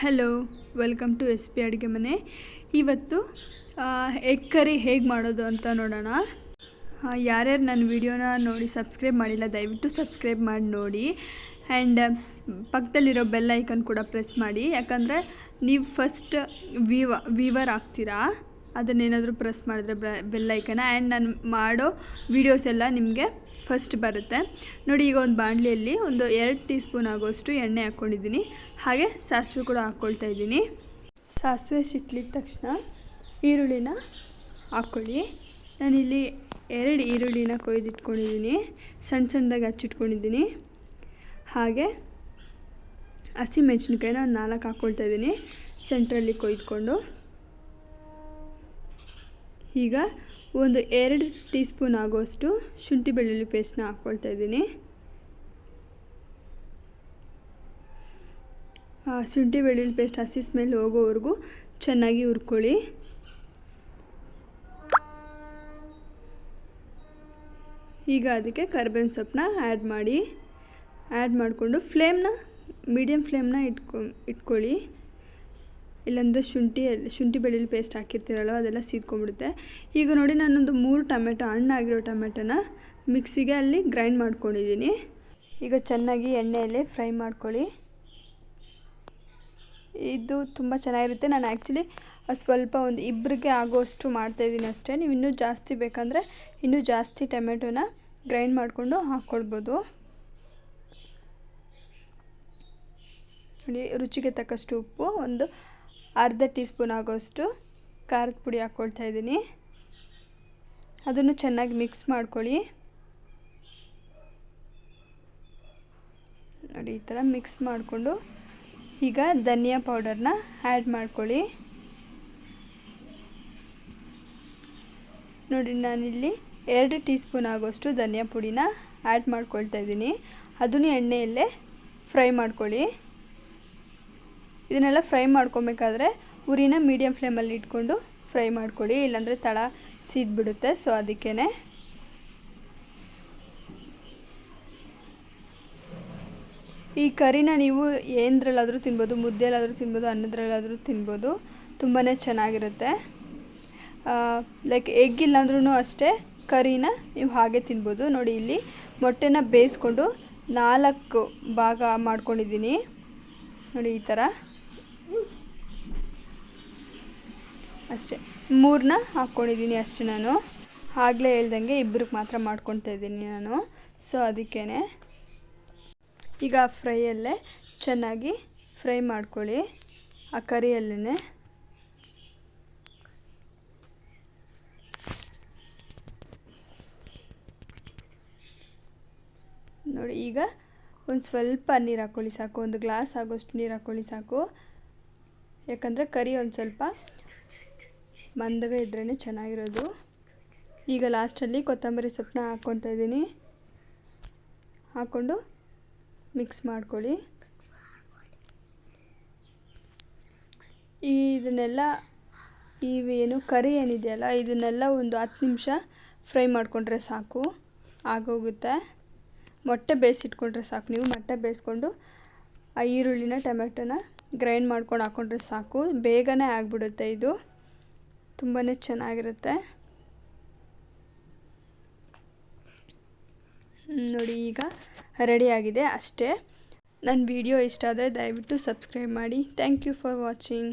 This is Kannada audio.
Hello welcome to S P ಅಡುಗೆ ಮನೆ ಇವತ್ತು ಎಗ್ ಕರಿ ಹೇಗೆ ಮಾಡೋದು ಅಂತ ನೋಡೋಣ. ಯಾರ್ಯಾರು ನನ್ನ ವಿಡಿಯೋನ ನೋಡಿ ಸಬ್ಸ್ಕ್ರೈಬ್ ಮಾಡಿಲ್ಲ, ದಯವಿಟ್ಟು ಸಬ್ಸ್ಕ್ರೈಬ್ ಮಾಡಿ ನೋಡಿ. ಆ್ಯಂಡ್ ಪಕ್ಕದಲ್ಲಿರೋ ಬೆಲ್ ಐಕನ್ ಕೂಡ ಪ್ರೆಸ್ ಮಾಡಿ. ಯಾಕಂದರೆ ನೀವು ಫಸ್ಟ್ ವಿವ ವೀವರ್ ಆಗ್ತೀರಾ. ಅದನ್ನೇನಾದರೂ ಪ್ರೆಸ್ ಮಾಡಿದ್ರೆ ಬೆಲ್ ಐಕನ ಆ್ಯಂಡ್ ನಾನು ಮಾಡೋ ವೀಡಿಯೋಸ್ ಎಲ್ಲ ನಿಮಗೆ ಫಸ್ಟ್ ಬರುತ್ತೆ. ನೋಡಿ, ಈಗ ಒಂದು ಬಾಣಲಿಯಲ್ಲಿ ಒಂದು ಎರಡು ಟೀ ಸ್ಪೂನ್ ಆಗೋಷ್ಟು ಎಣ್ಣೆ ಹಾಕ್ಕೊಂಡಿದ್ದೀನಿ. ಹಾಗೆ ಸಾಸಿವೆ ಕೂಡ ಹಾಕ್ಕೊಳ್ತಾ ಇದ್ದೀನಿ. ಸಾಸಿವೆ ಸಿಟ್ಲಿದ ತಕ್ಷಣ ಈರುಳ್ಳಿನ ಹಾಕ್ಕೊಳ್ಳಿ. ನಾನಿಲ್ಲಿ ಎರಡು ಈರುಳ್ಳಿನ ಕೊಯ್ದಿಟ್ಕೊಂಡಿದ್ದೀನಿ. ಸಣ್ಣ ಸಣ್ಣದಾಗಿ ಹಚ್ಚಿಟ್ಕೊಂಡಿದ್ದೀನಿ. ಹಾಗೆ ಹಸಿ ಮೆಣಸಿನ್ಕಾಯಿನ ಒಂದು ನಾಲ್ಕು ಹಾಕ್ಕೊಳ್ತಾ ಇದ್ದೀನಿ. ಸೆಂಟ್ರಲ್ಲಿ ಕೊಯ್ದುಕೊಂಡು. ಈಗ ಒಂದು ಎರಡು ಟೀ ಸ್ಪೂನ್ ಆಗೋಷ್ಟು ಶುಂಠಿ ಬೆಳ್ಳುಳ್ಳಿ ಪೇಸ್ಟ್ನ ಹಾಕ್ಕೊಳ್ತಾ ಇದ್ದೀನಿ. ಶುಂಠಿ ಬೆಳ್ಳುಳ್ಳಿ ಪೇಸ್ಟ್ ಹಸಿ ಸ್ಮೆಲ್ ಹೋಗೋವರೆಗೂ ಚೆನ್ನಾಗಿ ಹುರ್ಕೊಳ್ಳಿ. ಈಗ ಅದಕ್ಕೆ ಕರ್ಬೇವಿನ ಸೊಪ್ಪನ್ನ ಆ್ಯಡ್ ಮಾಡಿ. ಆ್ಯಡ್ ಮಾಡಿಕೊಂಡು ಫ್ಲೇಮ್ನ ಮೀಡಿಯಮ್ ಫ್ಲೇಮ್ನ ಇಟ್ಕೊ, ಇಟ್ಕೊಳ್ಳಿ. ಇಲ್ಲಾಂದರೆ ಶುಂಠಿ ಶುಂಠಿ ಬೆಳ್ಳುಳ್ಳಿ ಪೇಸ್ಟ್ ಹಾಕಿರ್ತೀರಲ್ಲ, ಅದೆಲ್ಲ ಸೀದ್ಕೊಂಡ್ಬಿಡುತ್ತೆ ಈಗ ನೋಡಿ ನಾನೊಂದು ಮೂರು ಟೊಮೆಟೊ, ಹಣ್ಣಾಗಿರೋ ಟೊಮೆಟೊನ ಮಿಕ್ಸಿಗೆ ಅಲ್ಲಿ ಗ್ರೈಂಡ್ ಮಾಡ್ಕೊಂಡಿದ್ದೀನಿ. ಈಗ ಚೆನ್ನಾಗಿ ಎಣ್ಣೆಯಲ್ಲಿ ಫ್ರೈ ಮಾಡ್ಕೊಳ್ಳಿ. ಇದು ತುಂಬ ಚೆನ್ನಾಗಿರುತ್ತೆ. ನಾನು ಆ್ಯಕ್ಚುಲಿ ಸ್ವಲ್ಪ ಒಂದು ಇಬ್ಬರಿಗೆ ಆಗೋಷ್ಟು ಮಾಡ್ತಾಯಿದ್ದೀನಿ ಅಷ್ಟೇ. ನೀವು ಇನ್ನೂ ಜಾಸ್ತಿ ಬೇಕಂದರೆ ಇನ್ನೂ ಜಾಸ್ತಿ ಟೊಮೆಟೊನ ಗ್ರೈಂಡ್ ಮಾಡಿಕೊಂಡು ಹಾಕ್ಕೊಳ್ಬೋದು. ರುಚಿಗೆ ತಕ್ಕಷ್ಟು ಉಪ್ಪು, ಒಂದು ಅರ್ಧ ಟೀ ಸ್ಪೂನ್ ಆಗೋಷ್ಟು ಖಾರದ ಪುಡಿ ಹಾಕ್ಕೊಳ್ತಾ ಇದ್ದೀನಿ. ಅದನ್ನು ಚೆನ್ನಾಗಿ ಮಿಕ್ಸ್ ಮಾಡ್ಕೊಳ್ಳಿ. ನೋಡಿ, ಈ ಥರ ಮಿಕ್ಸ್ ಮಾಡಿಕೊಂಡು ಈಗ ಧನಿಯಾ ಪೌಡರ್ನ ಆ್ಯಡ್ ಮಾಡ್ಕೊಳ್ಳಿ. ನೋಡಿ, ನಾನಿಲ್ಲಿ ಎರಡು ಟೀ ಸ್ಪೂನ್ ಆಗೋಷ್ಟು ಧನಿಯಾ ಪುಡಿನ ಆ್ಯಡ್ ಮಾಡ್ಕೊಳ್ತಾ ಇದ್ದೀನಿ. ಅದನ್ನು ಎಣ್ಣೆಯಲ್ಲೇ ಫ್ರೈ ಮಾಡ್ಕೊಳ್ಳಿ. ಇದನ್ನೆಲ್ಲ ಫ್ರೈ ಮಾಡ್ಕೊಬೇಕಾದ್ರೆ ಉರಿನ ಮೀಡಿಯಮ್ ಫ್ಲೇಮಲ್ಲಿ ಇಟ್ಕೊಂಡು ಫ್ರೈ ಮಾಡ್ಕೊಳ್ಳಿ, ಇಲ್ಲಾಂದರೆ ತಳ ಸೀದ್ಬಿಡುತ್ತೆ. ಸೊ ಅದಕ್ಕೇ ಈ ಕರಿನ ನೀವು ಏನದ್ರಲ್ಲಾದರೂ ತಿನ್ಬೋದು ಮುದ್ದೆಲ್ಲಾದರೂ ತಿನ್ಬೋದು, ಅನ್ನದ್ರಲ್ಲಾದರೂ ತಿನ್ಬೋದು ತುಂಬಾ ಚೆನ್ನಾಗಿರುತ್ತೆ. ಲೈಕ್ ಎಗ್ ಇಲ್ಲಾಂದ್ರೂ ಅಷ್ಟೇ ಕರಿನ ನೀವು ಹಾಗೆ ತಿನ್ಬೋದು. ನೋಡಿ, ಇಲ್ಲಿ ಮೊಟ್ಟೆನ ಬೇಯಿಸ್ಕೊಂಡು ನಾಲ್ಕು ಭಾಗ ಮಾಡ್ಕೊಂಡಿದ್ದೀನಿ. ನೋಡಿ, ಈ ಥರ. ಅಷ್ಟೇ. ಮೂರನ್ನ ಹಾಕ್ಕೊಂಡಿದ್ದೀನಿ ಅಷ್ಟೇ ನಾನು. ಆಗಲೇ ಹೇಳ್ದಂಗೆ ಇಬ್ಬರಿಗೆ ಮಾತ್ರ ಮಾಡ್ಕೊತಾ ಇದ್ದೀನಿ ನಾನು. ಸೊ ಅದಕ್ಕೇ ಈಗ ಫ್ರೈಯಲ್ಲೇ ಚೆನ್ನಾಗಿ ಫ್ರೈ ಮಾಡ್ಕೊಳ್ಳಿ. ಆ ಕರಿಯಲ್ಲೇ ನೋಡಿ, ಈಗ ಒಂದು ಸ್ವಲ್ಪ ನೀರು ಹಾಕ್ಕೊಳ್ಳಿ ಸಾಕು. ಒಂದು ಗ್ಲಾಸ್ ಆಗೋಷ್ಟು ನೀರು ಹಾಕ್ಕೊಳ್ಳಿ ಸಾಕು. ಯಾಕಂದರೆ ಕರಿ ಒಂದು ಸ್ವಲ್ಪ ಮಂದಗ ಇದ್ರೇ ಚೆನ್ನಾಗಿರೋದು. ಈಗ ಲಾಸ್ಟಲ್ಲಿ ಕೊತ್ತಂಬರಿ ಸೊಪ್ಪನ್ನ ಹಾಕ್ಕೊತಾ ಇದ್ದೀನಿ. ಹಾಕ್ಕೊಂಡು ಮಿಕ್ಸ್ ಮಾಡ್ಕೊಳ್ಳಿ. ಈ ಇದನ್ನೆಲ್ಲ ಈ ಏನು ಕರಿ ಏನಿದೆಯಲ್ಲ, ಇದನ್ನೆಲ್ಲ ಒಂದು ಹತ್ತು ನಿಮಿಷ ಫ್ರೈ ಮಾಡಿಕೊಂಡ್ರೆ ಸಾಕು. ಆಗೋಗುತ್ತೆ. ಮೊಟ್ಟೆ ಬೇಯಿಸಿಟ್ಕೊಂಡ್ರೆ ಸಾಕು. ನೀವು ಮೊಟ್ಟೆ ಬೇಯಿಸ್ಕೊಂಡು ಆ ಈರುಳ್ಳಿನ, ಟೊಮೆಟೊನ ಗ್ರೈಂಡ್ ಮಾಡ್ಕೊಂಡು ಹಾಕ್ಕೊಂಡ್ರೆ ಸಾಕು. ಬೇಗನೆ ಆಗಿಬಿಡುತ್ತೆ ಇದು. ತುಂಬಾ ಚೆನ್ನಾಗಿರುತ್ತೆ. ನೋಡಿ ಈಗ ರೆಡಿಯಾಗಿದೆ ಅಷ್ಟೇ. ನನ್ನ ವಿಡಿಯೋ ಇಷ್ಟ ಆದರೆ ದಯವಿಟ್ಟು ಸಬ್ಸ್ಕ್ರೈಬ್ ಮಾಡಿ. Thank you for watching